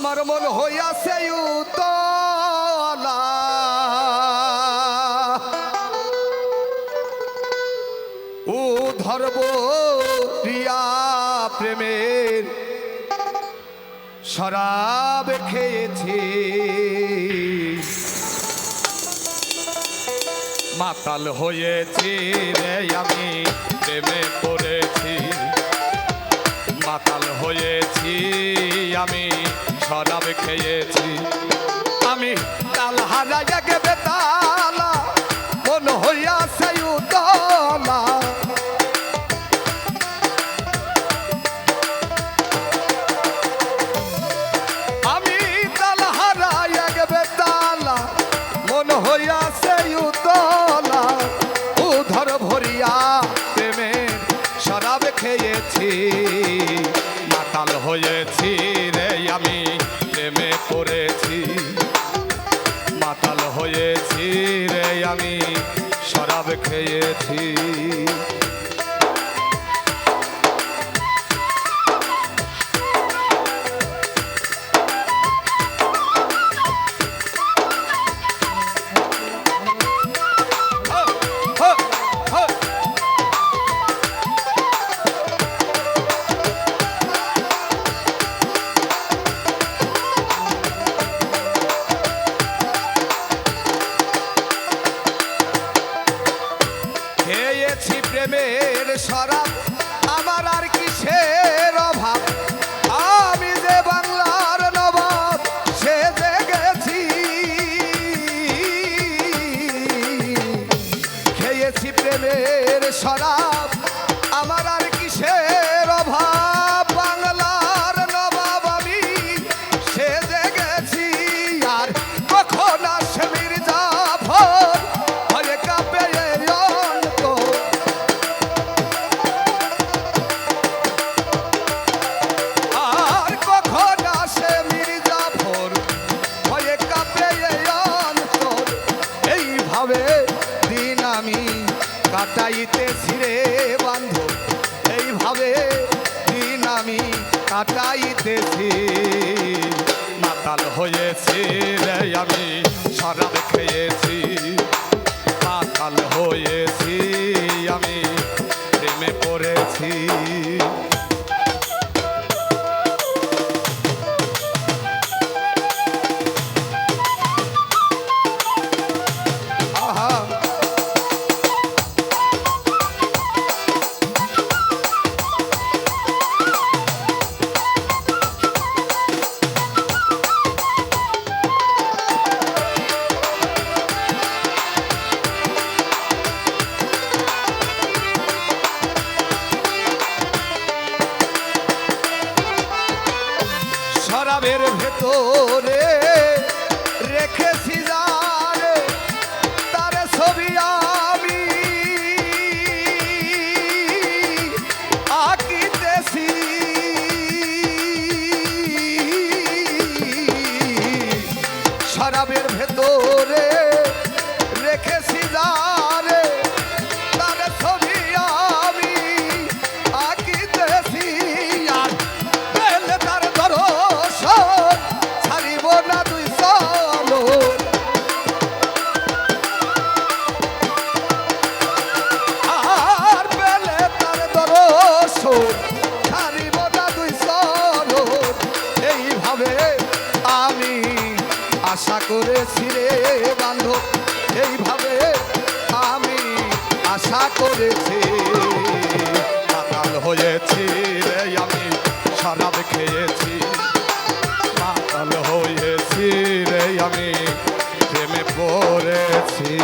আমার মন হইয়াছে উতলা। ও ধরব রিয়া প্রেমের শরাব খেয়েছি। মাতাল হয়েছি রে আমি। খেয়েছি মাতাল হয়েছি রে আমি প্রেমে পড়েছি। মাতাল হয়েছি রে আমি শরাব খেয়েছি। কাটাইতেছি ছিঁড়ে বান্ধব এইভাবে দিন আমি কাটাইতেছি। মাতাল হয়েছি রে আমি, শরাব খেয়েছি। মাতাল হয়েছি আমি, প্রেমে পড়েছি। শরাবের আশা করেছি মাতাল হয়েছি রে আমি শরাব খেয়েছি। মাতাল হয়েছি রে আমি প্রেমে পড়েছি।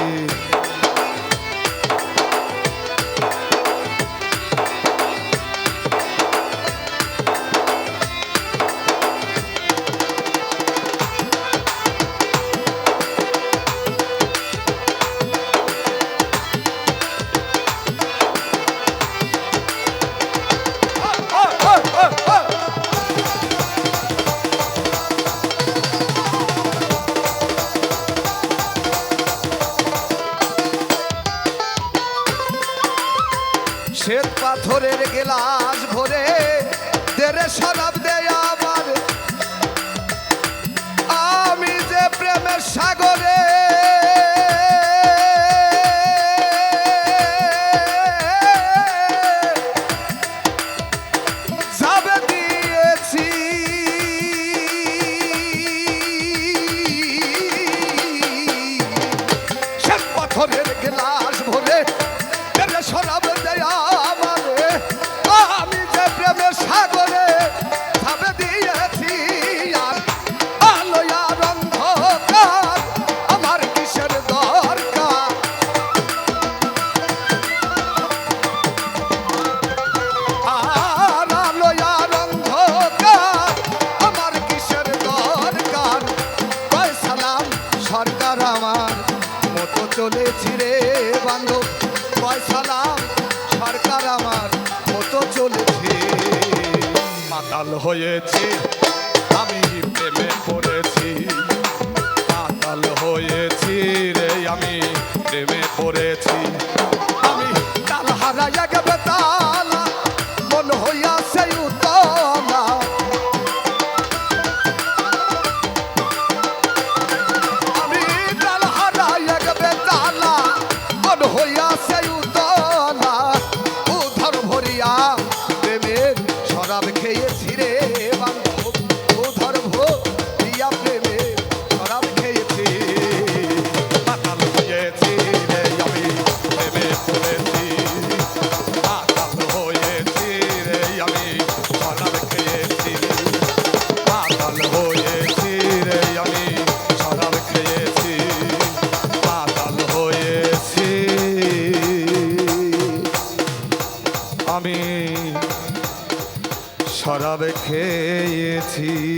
পাথরের গেলাস ভরে তেরে শরাব মাতাল হয়েছি, আমি প্রেমে পড়েছি। মাতাল হয়েছি রে, আমি প্রেমে পড়েছি। আমি তাল হারাইয়া গেবে তালা, মন হইয়া সেই আমি তাল হারাইয়া গেবে তালা, মন হইয়া খেয়েছি।